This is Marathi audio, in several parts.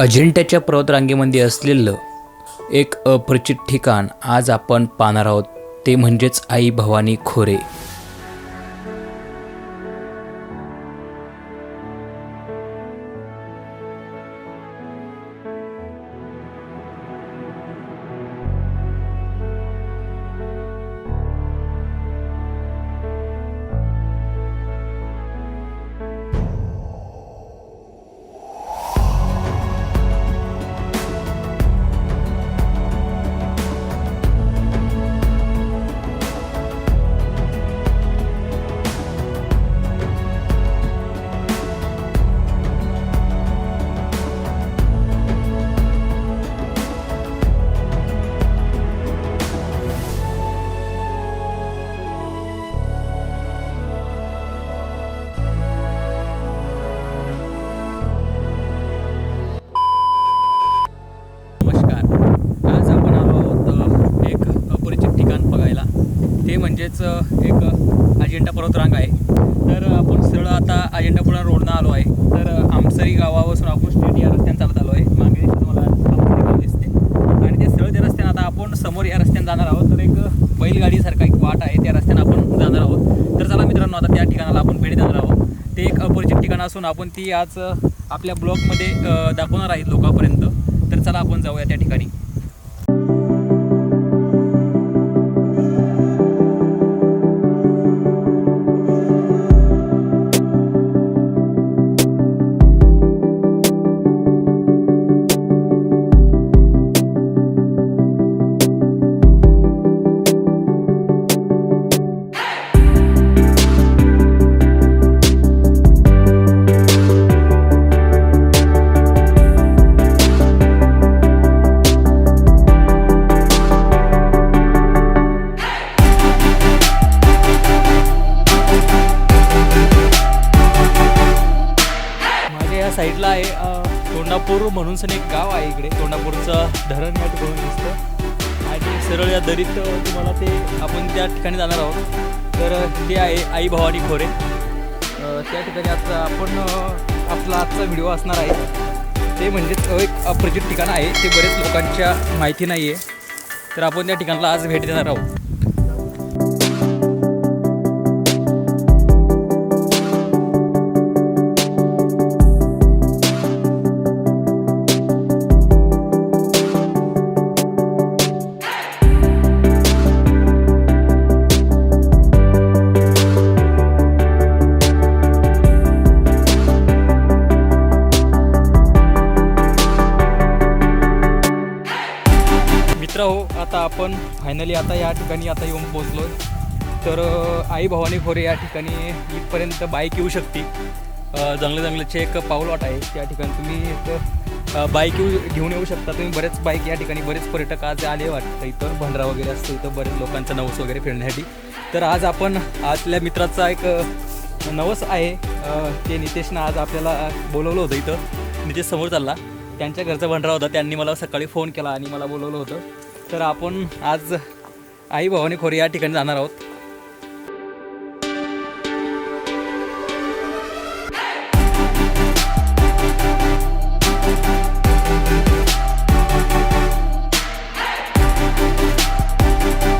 अजिंठ्याच्या पर्वतरांगेमध्ये असलेलं एक अपरिचित ठिकाण आज आपण पाहणार आहोत. ते म्हणजेच आई भवानी खोरे. ते म्हणजेच एक अजिंठा अजिंठा पर्वतरांग आहे. तर आपण सरळ आता अजिंठापुरा रोडनं आलो आहे. तर आमसरी गावापासून आपण स्टेट या रस्त्याने चालत आलो आहे. मागे तुम्हाला गाव दिसते. आणि ते सरळ त्या रस्त्याने आता आपण समोर या रस्त्याने जाणार आहोत. तर एक बैलगाडीसारखा एक वाट आहे त्या रस्त्यानं आपण जाणार आहोत. तर चला मित्रांनो आता त्या ठिकाणाला आपण भेट देणार आहोत. ते एक अपरिचित ठिकाण असून आपण ती आज आपल्या ब्लॉगमध्ये दाखवणार आहेत लोकांपर्यंत. तर चला आपण जाऊया त्या ठिकाणी. या साईडला आहे तोंडापूर म्हणून सण एक गाव आहे इकडे. तोंडापूरचं धरण या ठिकाणी दिसतं. आणि सरळ या दरीत तुम्हाला ते आपण त्या ठिकाणी जाणार आहोत. तर ते आहे आई भवानी खोरे. त्या ठिकाणी आता आपण आपला आजचा व्हिडिओ असणार आहे. ते म्हणजेच एक अप्रचित ठिकाण आहे. ते बरेच लोकांच्या माहिती नाही आहे तर आपण त्या ठिकाणाला आज भेट देणार आहोत. आता आपण फायनली आता या ठिकाणी आता येऊन पोचलो तर आई भवानी खोरे या ठिकाणी इथपर्यंत बाईक येऊ शकते अ, जंगले जंगलाचे एक पाऊलवाट आहे. त्या ठिकाणी तुम्ही एक बाईक येऊ घेऊन येऊ शकता. तुम्ही बरेच बाईक या ठिकाणी बरेच पर्यटक आज आले वाटतं इथं भंडारा वगैरे असतो इथं बरेच लोकांचा नवस वगैरे फिरण्यासाठी. तर आज आपण आपल्या मित्राचा एक नवस आहे. ते नितेशनं आज आपल्याला बोलवलं होतं इथं. नितेश समोर चालला. त्यांच्या घरचा भंडारा होता. त्यांनी मला सकाळी फोन केला आणि मला बोलवलं होतं. तर आपण आज आई भवानी खोरे या ठिकाणी जाणार आहोत.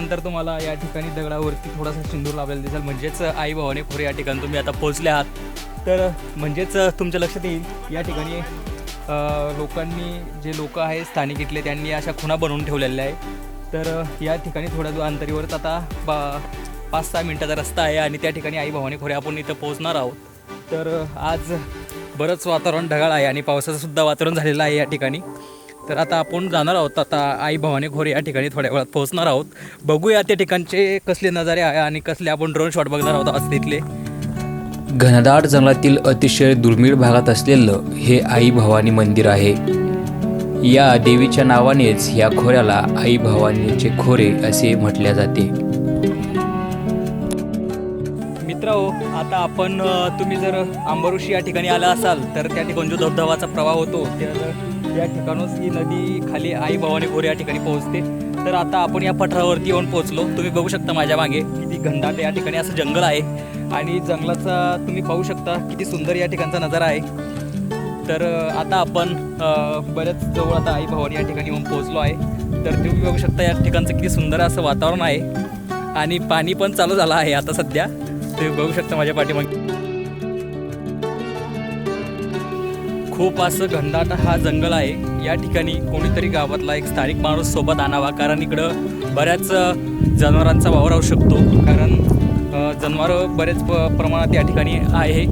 नंतर तुम्हाला या ठिकाणी दगडावरती थोडासा सिंदूर लावलेला दिसेल. म्हणजेच आई भवानी खोरी या ठिकाणी तुम्ही आता पोहोचले आहात. तर म्हणजेच तुमच्या लक्षात येईल या ठिकाणी लोकांनी जे लोक आहे स्थानिक इथले त्यांनी अशा खुणा बनवून ठेवलेल्या आहे तर या ठिकाणी थोड्या दूर अंतरीवरच आता बा पाच सहा मिनटाचा रस्ता आहे आणि त्या ठिकाणी आई भवानी खोरे आपण इथं पोहोचणार आहोत. तर आज बरंच वातावरण ढगाळ आहे आणि पावसाचं सुद्धा वातावरण झालेलं आहे या ठिकाणी. तर आता आपण जाणार आहोत आता आई भवानी खोरे या ठिकाणी थोड्या वेळात पोहोचणार आहोत. बघूया त्या ठिकाणचे कसले नजारे आहे आणि कसले आपण ड्रोन शॉट बघणार आहोत आज तिथले. घनदाट जंगलातील अतिशय दुर्मिळ भागात असलेलं हे आई भवानी मंदिर आहे. या देवीच्या नावानेच या खोऱ्याला आई भवानीचे खोरे असे म्हटले जाते. मित्र आता आपण तुम्ही जर अंबरुशी या ठिकाणी आला असाल तर त्या ठिकाणी जो धबधबाचा प्रवाह होतो तर या ठिकाणूच ही नदी खाली आई भवानी खोरे या ठिकाणी पोहोचते. तर आता आपण या पठारावरती येऊन पोहोचलो. तुम्ही बघू शकता माझ्या मागे किती घनदाट या ठिकाणी असं जंगल आहे. आणि जंगलाचा तुम्ही पाहू शकता किती सुंदर या ठिकाणचा नजारा आहे. तर आता आपण बऱ्याच जवळ आता आई भवानी या ठिकाणी येऊन पोहोचलो आहे. तर तुम्ही बघू शकता या ठिकाणचं किती सुंदर असं वातावरण आहे. आणि पाणी पण चालू झालं आहे आता सध्या. तुम्ही बघू शकता माझ्या पाठीमागे. खूप असं घनदाट हा जंगल आहे. या ठिकाणी कोणीतरी गावातला एक स्थानिक माणूस सोबत आणावा कारण इकडं बऱ्याच जनावरांचा वावर राहू शकतो. कारण जनावरं बरेच प प्रमाणात या ठिकाणी आहे.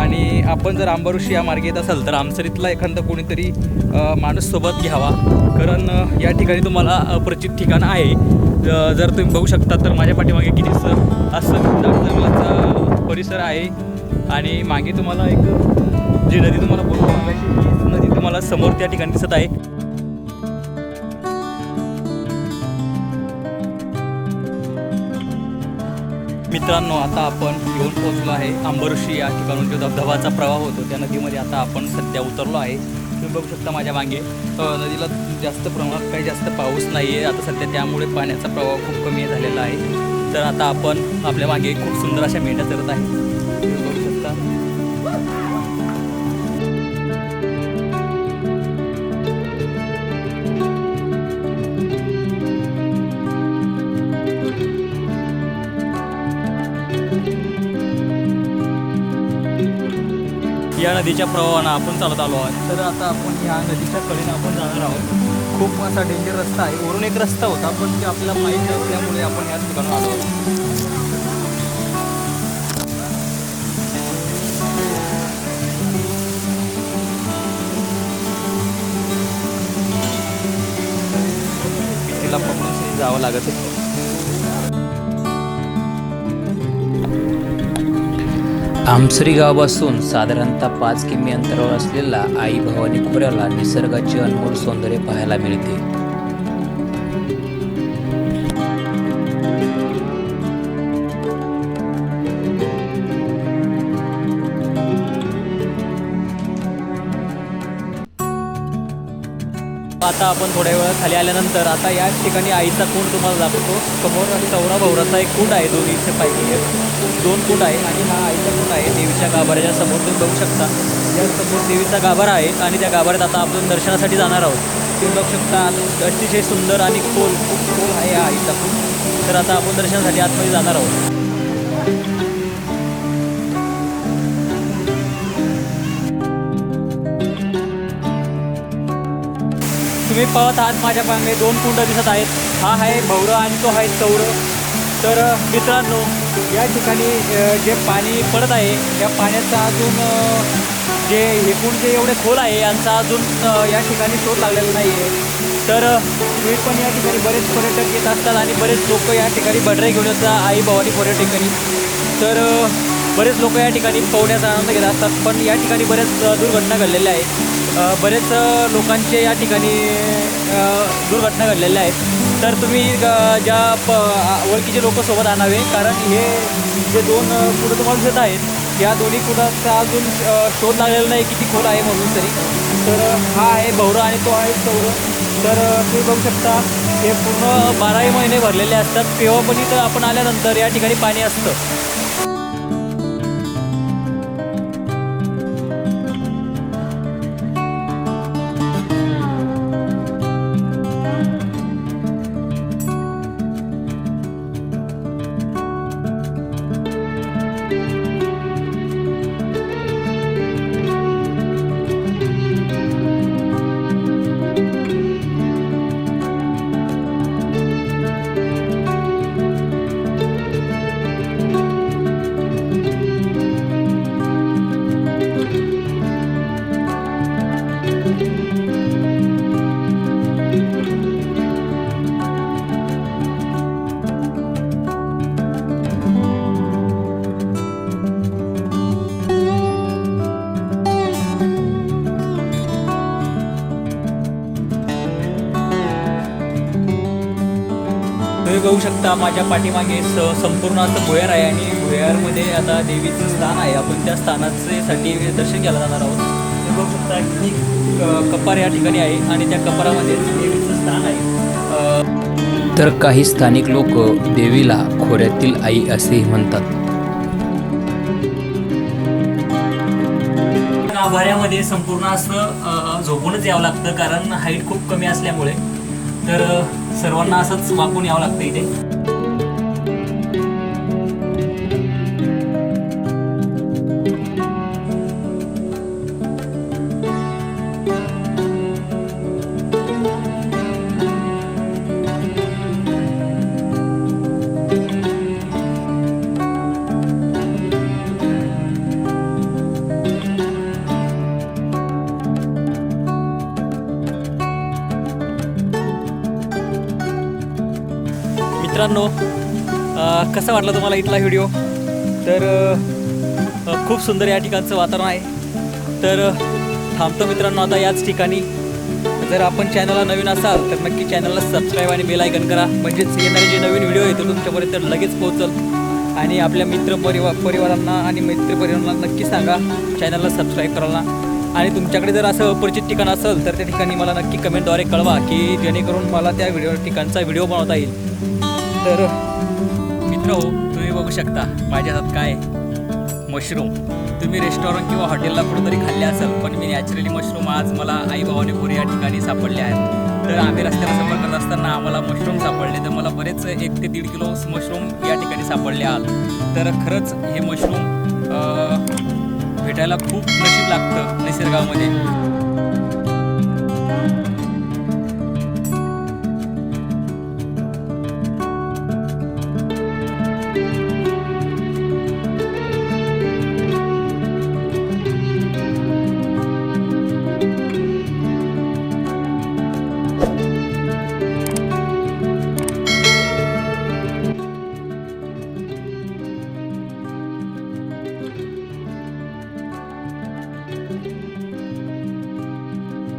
आणि आपण जर आंबरुषी या मार्गे येत असाल तर आमसरीतला एखादा कोणीतरी माणूस सोबत घ्यावा. कारण या ठिकाणी तुम्हाला अपरिचित ठिकाण आहे. जर तुम्ही बघू शकता तर माझ्या पाठीमागे किती असं असं घनदाट जंगलाचा परिसर आहे. आणि मागे तुम्हाला एक जी नदी तुम्हाला बोलतो नदी तुम्हाला समोर त्या ठिकाणी दिसत आहे. मित्रांनो आता आपण येऊन पोहोचलो आहे. आंबरुषी या ठिकाणून जो धबधबाचा प्रवाह होतो त्या नदीमध्ये आता आपण सध्या उतरलो आहे. तुम्ही बघू शकता माझ्या मागे नदीला जास्त प्रमाणात काही जास्त पाऊस नाही आहे आता सध्या त्यामुळे पाण्याचा प्रवाह खूप कमी झालेला आहे. तर आता आपण आपल्या मागे खूप सुंदर अशा मेंढ्या करत आहे या नदीच्या प्रवाहानं आपण चालत आलो आहोत. तर आता आपण या नदीच्या कडेनं आपण जाणार आहोत. खूप असा डेंजर रस्ता आहे. वरून एक रस्ता होता पण ते आपल्याला माहीत नसल्यामुळे आपण याच ठिकाणी आलो आहोत. तिला पकडून जावं लागत आमसरी गावापासून साधारणतः पाच किमी अंतरावर असलेला आई भवानी खोऱ्याला निसर्गाचे अनमोल सौंदर्य पाहायला मिळते. आता आपण थोड्या वेळा खाली आल्यानंतर आता या ठिकाणी आईचा कुंड तुम्हाला दाखवतो. समोर चौरा भवराचा एक कुंड आहे दोन्हीचे पैकी एक. दोन कुंड आहे आणि हा आईचा कुंड आहे. देवीच्या गाभाऱ्याच्या समोर तुम्ही बघू शकता. या समोर देवीचा गाभारा आहे आणि त्या गाभाऱ्यात आता आपण दर्शनासाठी जाणार आहोत. तुम्ही बघू शकता अतिशय सुंदर आणि खोल खूप खोल आहे हा आईचा कुंड तर आता आपण दर्शनासाठी आतमध्ये जाणार आहोत. तुम्ही पाहत आहात माझ्या पांगे दोन कुंड दिसत आहेत. हा आहे भवरं आणि तो आहे चौरं तर मित्रांनो या ठिकाणी जे पाणी पडत आहे या पाण्याचा अजून जे एकूण जे एवढे खोल आहे यांचा अजून या ठिकाणी शोध लागलेला नाही आहे तर मी पण या ठिकाणी बरेच पर्यटक येत असतात आणि बरेच लोक या ठिकाणी बडरे घेऊन येतात आई भवानी पर्यटकांनी. तर बरेच लोक या ठिकाणी पोहण्याचा आनंद घेत असतात पण या ठिकाणी बरेच दुर्घटना घडलेल्या आहेत. बरेच लोकांचे या ठिकाणी दुर्घटना घडलेल्या आहेत. तर तुम्ही ज्या प ओळखीचे लोक सोबत आणावे कारण हे जे दोन कुठं तुम्हाला दिसत आहेत या दोन्ही कुठाचा अजून शोध लागलेला नाही किती खोल आहे म्हणून तरी. तर हा आहे भवरा आणि तो आहे चौर. तर तुम्ही बघू शकता हे पूर्ण बाराही महिने भरलेले असतात. तेव्हा पण इथं आपण आल्यानंतर या ठिकाणी पाणी असतं. शकता. माझ्या पाठीमागे स संपूर्ण असं भुयार आहे आणि भुयारमध्ये आता देवीचं स्थान आहे. आपण त्या स्थानाचे साठी दर्शन घ्यायला जाणार आहोत. तुम्ही बघू शकता की कपार या ठिकाणी आहे आणि त्या कपारामध्ये देवीचं स्थान आहे. तर काही स्थानिक लोक देवीला खोऱ्यातील आई असेही म्हणतात. याच्यामध्ये संपूर्ण असं झोपूनच यावं लागतं कारण हाईट खूप कमी असल्यामुळे. तर सर्वांना असंच वाकून यावं लागतं इथे. मित्रांनो कसा वाटला तुम्हाला इथला व्हिडिओ? तर खूप सुंदर या ठिकाणचं वातावरण आहे. तर थांबतो मित्रांनो आता याच ठिकाणी. जर आपण चॅनलला नवीन असाल तर नक्की चॅनलला सबस्क्राईब आणि बेल आयकन करा. म्हणजेच येणारे जे नवीन व्हिडिओ येतो तुमच्यापर्यंत लगेच पोहोचल. आणि आपल्या मित्र परिवा परिवारांना आणि मित्रपरिवारांना नक्की सांगा चॅनलला सबस्क्राईब करायला. आणि तुमच्याकडे जर असं अपरिचित ठिकाण असेल तर त्या ठिकाणी मला नक्की कमेंटद्वारे कळवा की जेणेकरून मला त्या व्हिडिओ ठिकाणचा व्हिडिओ बनवता येईल. तर मित्र हो तुम्ही बघू शकता माझ्या हातात काय मशरूम. तुम्ही रेस्टॉरंट किंवा हॉटेलला कुठेतरी खाल्ले असेल पण मी नॅचरली मशरूम आज मला आई भावाने पुरे या ठिकाणी सापडले आहेत. तर आम्ही रस्त्याला सफर करत असताना आम्हाला मशरूम सापडले तर मला बरेच एक ते दीड किलो मशरूम या ठिकाणी सापडले आहात तर खरंच हे मशरूम भेटायला खूप नशीब लागतं निसर्गामध्ये.